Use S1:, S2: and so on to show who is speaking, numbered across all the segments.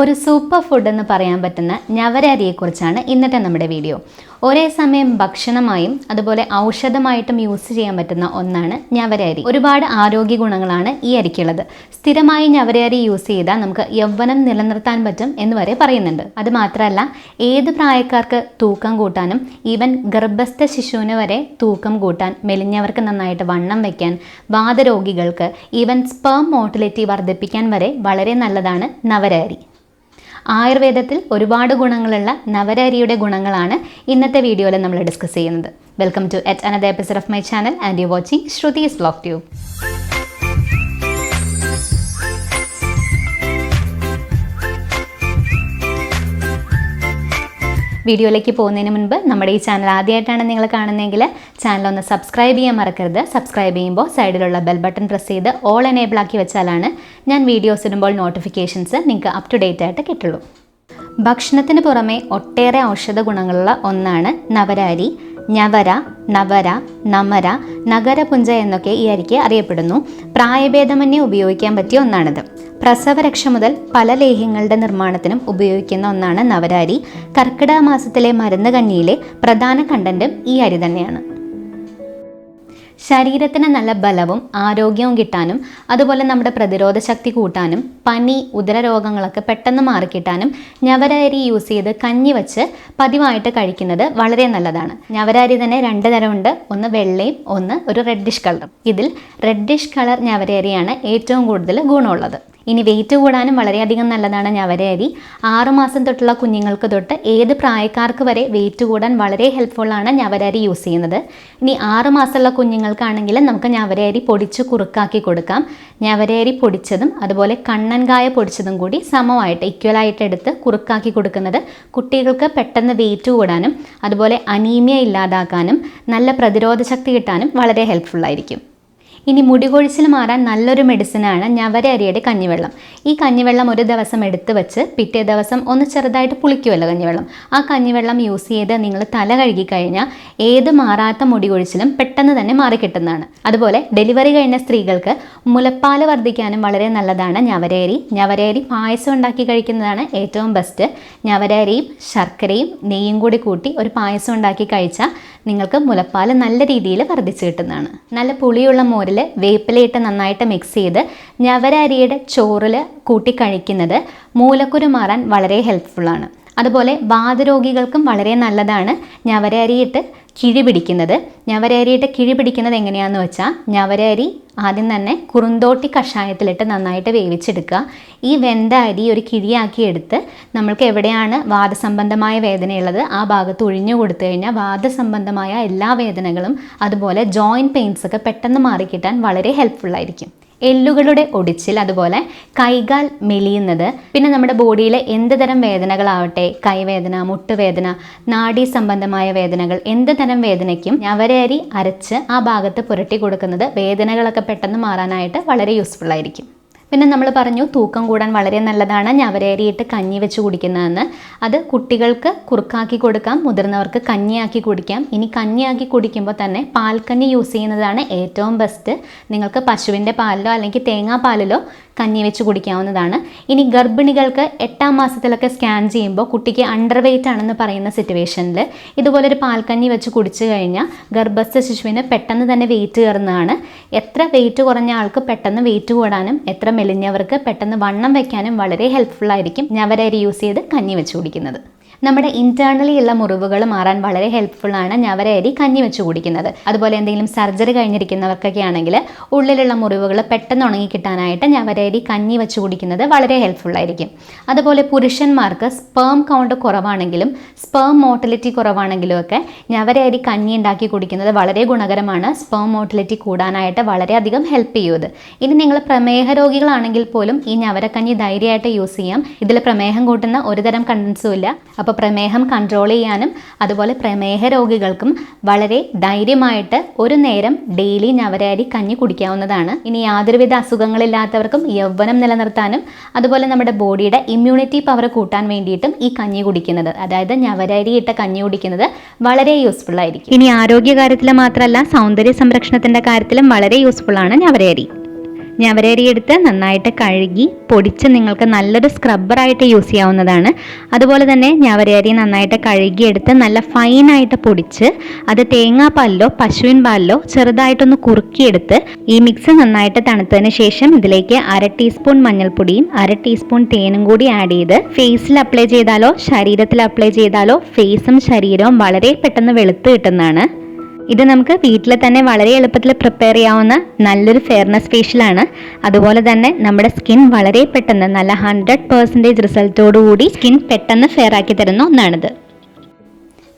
S1: ഒരു super food എന്ന് പറയാൻ പറ്റുന്ന ഞവരരിയെക്കുറിച്ചാണ് ഇന്നത്തെ നമ്മുടെ വീഡിയോ ഒരേ സമയം ഭക്ഷണമായും അതുപോലെ ഔഷധമായിട്ടും യൂസ് ചെയ്യാൻ പറ്റുന്ന ഒന്നാണ് ഞവരരി. ഒരുപാട് ആരോഗ്യ ഗുണങ്ങളാണ് ഈ അരിക്കുള്ളത്. സ്ഥിരമായി ഞവരരി യൂസ് ചെയ്താൽ നമുക്ക് യൗവനം നിലനിർത്താൻ പറ്റും എന്ന് വരെ പറയുന്നുണ്ട്. അത് മാത്രമല്ല ഏത് പ്രായക്കാർക്ക് തൂക്കം കൂട്ടാനും ഈവൻ ഗർഭസ്ഥ ശിശുവിന് വരെ തൂക്കം കൂട്ടാൻ മെലിഞ്ഞവർക്ക് നന്നായിട്ട് വണ്ണം വയ്ക്കാൻ വാതരോഗികൾക്ക് ഈവൻ സ്പേം മോട്ടിലിറ്റി വർദ്ധിപ്പിക്കാൻ വരെ വളരെ നല്ലതാണ് നവരരി. ആയുർവേദത്തിൽ ഒരുപാട് ഗുണങ്ങളുള്ള നവരരിയുടെ ഗുണങ്ങളാണ് ഇന്നത്തെ വീഡിയോയിൽ നമ്മൾ ഡിസ്കസ് ചെയ്യുന്നത്. Welcome to yet another episode of my channel and you watching Shruthi's blog tube വീഡിയോയിലേക്ക് പോകുന്നതിന് മുൻപ് നമ്മുടെ ഈ ചാനൽ ആദ്യമായിട്ടാണ് നിങ്ങൾ കാണുന്നതെങ്കിൽ ചാനൽ ഒന്ന് സബ്സ്ക്രൈബ് ചെയ്യാൻ മറക്കരുത്. സബ്സ്ക്രൈബ് ചെയ്യുമ്പോൾ സൈഡിലുള്ള ബെൽ ബട്ടൺ പ്രസ് ചെയ്ത് ഓൾ എനേബിൾ ആക്കി വെച്ചാലാണ് ഞാൻ വീഡിയോസ് ഇടുമ്പോൾ നോട്ടിഫിക്കേഷൻസ് നിങ്ങൾക്ക് അപ് ടു ഡേറ്റ് ആയിട്ട് കിട്ടുള്ളൂ. ഭക്ഷണത്തിന് പുറമെ ഒട്ടേറെ ഔഷധ ഗുണങ്ങളുള്ള ഒന്നാണ് നവരാരി. ഞവര നവര നമര നഗരപുഞ്ച എന്നൊക്കെ ഈ അരിക്ക് അറിയപ്പെടുന്നു. പ്രായഭേദമന്യേ ഉപയോഗിക്കാൻ പറ്റിയ ഒന്നാണിത്. പ്രസവരക്ഷ മുതൽ പല ലേഹ്യങ്ങളുടെ നിർമ്മാണത്തിനും ഉപയോഗിക്കുന്ന ഒന്നാണ് നവരാരി. കർക്കിടക മാസത്തിലെ മരുന്ന് കഞ്ഞിയിലെ പ്രധാന കണ്ടന്റും ഈ അരി തന്നെയാണ്. ശരീരത്തിന് നല്ല ബലവും ആരോഗ്യവും കിട്ടാനും അതുപോലെ നമ്മുടെ പ്രതിരോധ ശക്തി കൂട്ടാനും പനി ഉദരരോഗങ്ങളൊക്കെ പെട്ടെന്ന് മാറിക്കിട്ടാനും ഞവരരി യൂസ് ചെയ്ത് കഞ്ഞി വെച്ച് പതിവായിട്ട് കഴിക്കുന്നത് വളരെ നല്ലതാണ്. ഞവരരി തന്നെ രണ്ട് തരമുണ്ട്. ഒന്ന് വെള്ളയും ഒന്ന് ഒരു റെഡിഷ് കളറും ഇതിൽ റെഡിഷ് കളർ ഞവരരിയാണ് ഏറ്റവും കൂടുതൽ ഗുണമുള്ളത്. ഇനി വെയിറ്റ് കൂടാനും വളരെയധികം നല്ലതാണ് ഞവരരി ആറുമാസം തൊട്ടുള്ള കുഞ്ഞുങ്ങൾക്ക് തൊട്ട് ഏത് പ്രായക്കാർക്ക് വരെ വെയിറ്റ് കൂടാൻ വളരെ ഹെൽപ്ഫുള്ളാണ് ഞവരരി യൂസ് ചെയ്യുന്നത്. ഇനി ആറുമാസമുള്ള കുഞ്ഞുങ്ങൾക്കാണെങ്കിൽ നമുക്ക് ഞവരരി പൊടിച്ച് കുറുക്കാക്കി കൊടുക്കാം. ഞവരരി പൊടിച്ചതും അതുപോലെ കണ്ണൻകായ പൊടിച്ചതും കൂടി സമമായിട്ട് ഇക്വലായിട്ട് എടുത്ത് കുറുക്കാക്കി കൊടുക്കുന്നത് കുട്ടികൾക്ക് പെട്ടെന്ന് വെയിറ്റ് കൂടാനും അതുപോലെ അനീമിയ ഇല്ലാതാക്കാനും നല്ല പ്രതിരോധ ശക്തി കിട്ടാനും വളരെ ഹെൽപ്ഫുള്ളായിരിക്കും ഇനി മുടികൊഴിച്ചിൽ മാറാൻ നല്ലൊരു മെഡിസിനാണ് ഞവര അരിയുടെ കഞ്ഞിവെള്ളം. ഈ കഞ്ഞിവെള്ളം ഒരു ദിവസം എടുത്തു വെച്ച് പിറ്റേ ദിവസം ഒന്ന് ചെറുതായിട്ട് പുളിക്കുമല്ലോ കഞ്ഞിവെള്ളം. ആ കഞ്ഞിവെള്ളം യൂസ് ചെയ്ത് നിങ്ങൾ തല കഴുകി കഴിഞ്ഞാൽ ഏത് മാറാത്ത മുടികൊഴിച്ചിലും പെട്ടെന്ന് തന്നെ മാറിക്കിട്ടുന്നതാണ് അതുപോലെ ഡെലിവറി കഴിഞ്ഞ സ്ത്രീകൾക്ക് മുലപ്പാൽ വർദ്ധിക്കാനും വളരെ നല്ലതാണ് ഞവരേരി ഞവരേരി പായസം ഉണ്ടാക്കി കഴിക്കുന്നതാണ് ഏറ്റവും ബെസ്റ്റ് ഞവരേരിയും ശർക്കരയും നെയ്യും കൂടി കൂട്ടി ഒരു പായസം ഉണ്ടാക്കി കഴിച്ചാൽ നിങ്ങൾക്ക് മുലപ്പാൽ നല്ല രീതിയിൽ വർദ്ധിച്ചു കിട്ടുന്നതാണ്. നല്ല പുളിയുള്ള മോരിൽ വേപ്പിലയിട്ട് നന്നായിട്ട് മിക്സ് ചെയ്ത് ഞവരരിയുടെ ചോറിൽ കൂട്ടി കഴിക്കുന്നത് മൂലക്കുരു മാറാൻ വളരെ ഹെൽപ്ഫുള്ളാണ് അതുപോലെ വാതരോഗികൾക്കും വളരെ നല്ലതാണ് ഞവരരിയിട്ട് കിഴി പിടിക്കുന്നത്. ഞവരേരിയിട്ട് കിഴി പിടിക്കുന്നത് എങ്ങനെയാണെന്ന് വെച്ചാൽ ഞവരരി ആദ്യം തന്നെ കുറുന്തോട്ടി കഷായത്തിലിട്ട് നന്നായിട്ട് വേവിച്ചെടുക്കുക. ഈ വെന്ത അരി ഒരു കിഴിയാക്കി എടുത്ത് നമ്മൾക്ക് എവിടെയാണ് വാദസംബന്ധമായ വേദനയുള്ളത് ആ ഭാഗത്ത് ഒഴിഞ്ഞു കൊടുത്തു കഴിഞ്ഞാൽ വാദസംബന്ധമായ എല്ലാ വേദനകളും അതുപോലെ ജോയിന്റ് പെയിൻസ് ഒക്കെ പെട്ടെന്ന് മാറിക്കിട്ടാൻ വളരെ ഹെൽപ്ഫുള്ളായിരിക്കും എല്ലുകളുടെ ഒടിച്ചിൽ അതുപോലെ കൈകാൽ മെലിയുന്നത്. പിന്നെ നമ്മുടെ ബോഡിയിലെ എന്ത് തരം വേദനകളാവട്ടെ കൈവേദന മുട്ടുവേദന നാഡി സംബന്ധമായ വേദനകൾ എന്ത് തരം വേദനയ്ക്കും ഞവരരി അരച്ച് ആ ഭാഗത്ത് പുരട്ടി കൊടുക്കുന്നത് വേദനകളൊക്കെ പെട്ടെന്ന് മാറാനായിട്ട് വളരെ യൂസ്ഫുൾ ആയിരിക്കും. പിന്നെ നമ്മൾ പറഞ്ഞു തൂക്കം കൂടാൻ വളരെ നല്ലതാണ്. ഞവരേരിയിട്ട് കഞ്ഞി വെച്ച് കുടിക്കുന്നതെന്ന്. അത് കുട്ടികൾക്ക് കുറുക്കാക്കി കൊടുക്കാം മുതിർന്നവർക്ക് കഞ്ഞിയാക്കി കുടിക്കാം. ഇനി കഞ്ഞിയാക്കി കുടിക്കുമ്പോൾ തന്നെ പാൽക്കഞ്ഞി യൂസ് ചെയ്യുന്നതാണ് ഏറ്റവും ബെസ്റ്റ് നിങ്ങൾക്ക് പശുവിന്റെ പാലിലോ അല്ലെങ്കിൽ തേങ്ങാപ്പാലിലോ കഞ്ഞി വെച്ച് കുടിക്കാവുന്നതാണ്. ഇനി ഗർഭിണികൾക്ക് എട്ടാം മാസത്തിലൊക്കെ സ്കാൻ ചെയ്യുമ്പോൾ കുട്ടിക്ക് അണ്ടർ വെയിറ്റ് ആണെന്ന് പറയുന്ന സിറ്റുവേഷനിൽ ഇതുപോലൊരു പാൽക്കഞ്ഞി വെച്ച് കുടിച്ചു കഴിഞ്ഞാൽ ഗർഭസ്ഥ ശിശുവിന് പെട്ടെന്ന് തന്നെ വെയിറ്റ് കയറുന്നതാണ്. എത്ര വെയിറ്റ് കുറഞ്ഞ ആൾക്ക് പെട്ടെന്ന് വെയിറ്റ് കൂടാനും എത്ര മെലിഞ്ഞവർക്ക് പെട്ടെന്ന് വണ്ണം വയ്ക്കാനും വളരെ ഹെൽപ്ഫുൾ ആയിരിക്കും. ഞവരരി യൂസ് ചെയ്ത് കഞ്ഞി വെച്ച് കുടിക്കുന്നത്. നമ്മുടെ ഇന്റേണലി ഉള്ള മുറിവുകൾ മാറാൻ വളരെ ഹെൽപ്ഫുൾ ആണ്. ഞവരയരി കഞ്ഞി വെച്ച് കുടിക്കുന്നത്. അതുപോലെ എന്തെങ്കിലും സർജറി കഴിഞ്ഞിരിക്കുന്നവർക്കൊക്കെ ആണെങ്കിൽ ഉള്ളിലുള്ള മുറിവുകൾ പെട്ടെന്ന് ഉണങ്ങി കിട്ടാനായിട്ട് ഞവരരി കഞ്ഞി വെച്ച് കുടിക്കുന്നത് വളരെ ഹെൽപ്ഫുൾ ആയിരിക്കും. അതുപോലെ പുരുഷന്മാർക്ക് സ്പേം കൗണ്ട് കുറവാണെങ്കിലും സ്പേം മോട്ടിലിറ്റി കുറവാണെങ്കിലും ഒക്കെ ഞവരയരി കഞ്ഞി ഉണ്ടാക്കി കുടിക്കുന്നത് വളരെ ഗുണകരമാണ്. സ്പേം മോട്ടിലിറ്റി കൂടാനായിട്ട് വളരെയധികം ഹെൽപ്പ് ചെയ്യുന്നത് ഇനി നിങ്ങൾ പ്രമേഹ രോഗികളാണെങ്കിൽ പോലും ഈ ഞവരക്കഞ്ഞി ധൈര്യമായിട്ട് യൂസ് ചെയ്യാം. ഇതിൽ പ്രമേഹം കൂട്ടുന്ന ഒരുതരം കണ്ടൻസും ഇല്ല. അപ്പോൾ പ്രമേഹം കൺട്രോൾ ചെയ്യാനും അതുപോലെ പ്രമേഹ രോഗികൾക്കും വളരെ ധൈര്യമായിട്ട് ഒരു നേരം ഡെയിലി ഞവരാരി കഞ്ഞി കുടിക്കാവുന്നതാണ്. ഇനി യാതൊരുവിധ അസുഖങ്ങളില്ലാത്തവർക്കും യൗവനം നിലനിർത്താനും അതുപോലെ നമ്മുടെ ബോഡിയുടെ ഇമ്മ്യൂണിറ്റി പവർ കൂട്ടാൻ വേണ്ടിയിട്ടും ഈ കഞ്ഞി കുടിക്കുന്നത്. അതായത് ഞവരാരി ഇട്ട കഞ്ഞി കുടിക്കുന്നത് വളരെ യൂസ്ഫുൾ ആയിരിക്കും. ഇനി ആരോഗ്യ കാര്യത്തിൽ മാത്രമല്ല സൗന്ദര്യ സംരക്ഷണത്തിന്റെ കാര്യത്തിലും വളരെ യൂസ്ഫുൾ ആണ് ഞവരരി ഞവരരി എടുത്ത് നന്നായിട്ട് കഴുകി പൊടിച്ച് നിങ്ങൾക്ക് നല്ലൊരു സ്ക്രബ്ബറായിട്ട് യൂസ് ചെയ്യാവുന്നതാണ്. അതുപോലെ തന്നെ ഞവരേരി നന്നായിട്ട് കഴുകിയെടുത്ത് നല്ല ഫൈനായിട്ട് പൊടിച്ച് അത് തേങ്ങാപ്പാലിലോ പശുവിൻ പാലിലോ ചെറുതായിട്ടൊന്ന് കുറുക്കിയെടുത്ത് ഈ മിക്സ് നന്നായിട്ട് തണുത്തതിന് ശേഷം ഇതിലേക്ക് അര ടീസ്പൂൺ മഞ്ഞൾപ്പൊടിയും അര ടീസ്പൂൺ തേനും കൂടി ആഡ് ചെയ്ത് ഫേസിൽ അപ്ലൈ ചെയ്താലോ ശരീരത്തിൽ അപ്ലൈ ചെയ്താലോ ഫേസും ശരീരവും വളരെ പെട്ടെന്ന് വെളുത്ത് കിട്ടുന്നതാണ്. ഇത് നമുക്ക് വീട്ടിൽ തന്നെ വളരെ എളുപ്പത്തിൽ പ്രിപ്പയർ ചെയ്യാവുന്ന നല്ലൊരു ഫെയർനെസ് ഫേഷ്യലാണ് അതുപോലെ തന്നെ നമ്മുടെ സ്കിൻ വളരെ പെട്ടെന്ന് നല്ല ഹൺഡ്രഡ് പെർസെന്റേജ് റിസൾട്ടോടുകൂടി സ്കിൻ പെട്ടെന്ന് ഫെയർ ആക്കി തരുന്ന ഒന്നാണിത്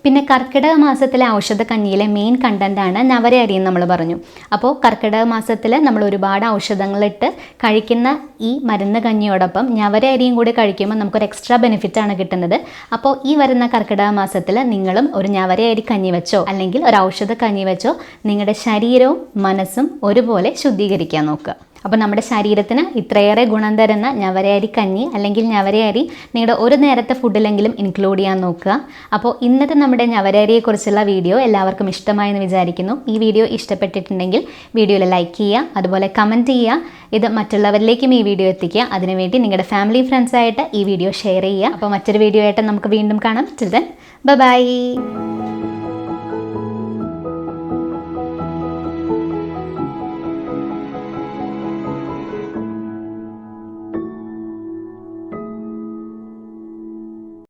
S1: പിന്നെ കർക്കിടക മാസത്തിലെ ഔഷധ കഞ്ഞിയിലെ മെയിൻ കണ്ടന്റാണ് നവര അരി എന്ന് നമ്മൾ പറഞ്ഞു. അപ്പോൾ കർക്കിടക മാസത്തിൽ നമ്മൾ ഒരുപാട് ഔഷധങ്ങളിട്ട് കഴിക്കുന്ന ഈ മരുന്ന് കഞ്ഞിയോടൊപ്പം നവര അരിയും കൂടി കഴിക്കുമ്പോൾ നമുക്കൊരു എക്സ്ട്രാ ബെനിഫിറ്റ് ആണ് കിട്ടുന്നത്. അപ്പോൾ ഈ വരുന്ന കർക്കിടക മാസത്തിൽ നിങ്ങളും ഒരു നവരയരി കഞ്ഞി വെച്ചോ അല്ലെങ്കിൽ ഒരു ഔഷധ കഞ്ഞി വെച്ചോ നിങ്ങളുടെ ശരീരവും മനസ്സും ഒരുപോലെ ശുദ്ധീകരിക്കാൻ നോക്കുക. അപ്പോൾ നമ്മുടെ ശരീരത്തിന് ഇത്രയേറെ ഗുണം തരുന്ന ഞവരയരി കഞ്ഞി അല്ലെങ്കിൽ ഞവരയരി നിങ്ങളുടെ ഒരു നേരത്തെ ഫുഡിലെങ്കിലും ഇൻക്ലൂഡ് ചെയ്യാൻ നോക്കുക. അപ്പോൾ ഇന്നത്തെ നമ്മുടെ ഞവരയരിയെക്കുറിച്ചുള്ള വീഡിയോ എല്ലാവർക്കും ഇഷ്ടമായെന്ന് വിചാരിക്കുന്നു. ഈ വീഡിയോ ഇഷ്ടപ്പെട്ടിട്ടുണ്ടെങ്കിൽ വീഡിയോയിൽ ലൈക്ക് ചെയ്യുക അതുപോലെ കമന്റ് ചെയ്യുക ഇത് മറ്റുള്ളവരിലേക്കും ഈ വീഡിയോ എത്തിക്കുക. അതിനുവേണ്ടി നിങ്ങളുടെ ഫാമിലി ഫ്രണ്ട്സായിട്ട് ഈ വീഡിയോ ഷെയർ ചെയ്യുക. അപ്പോൾ മറ്റൊരു വീഡിയോ ആയിട്ട് നമുക്ക് വീണ്ടും കാണാം. Children by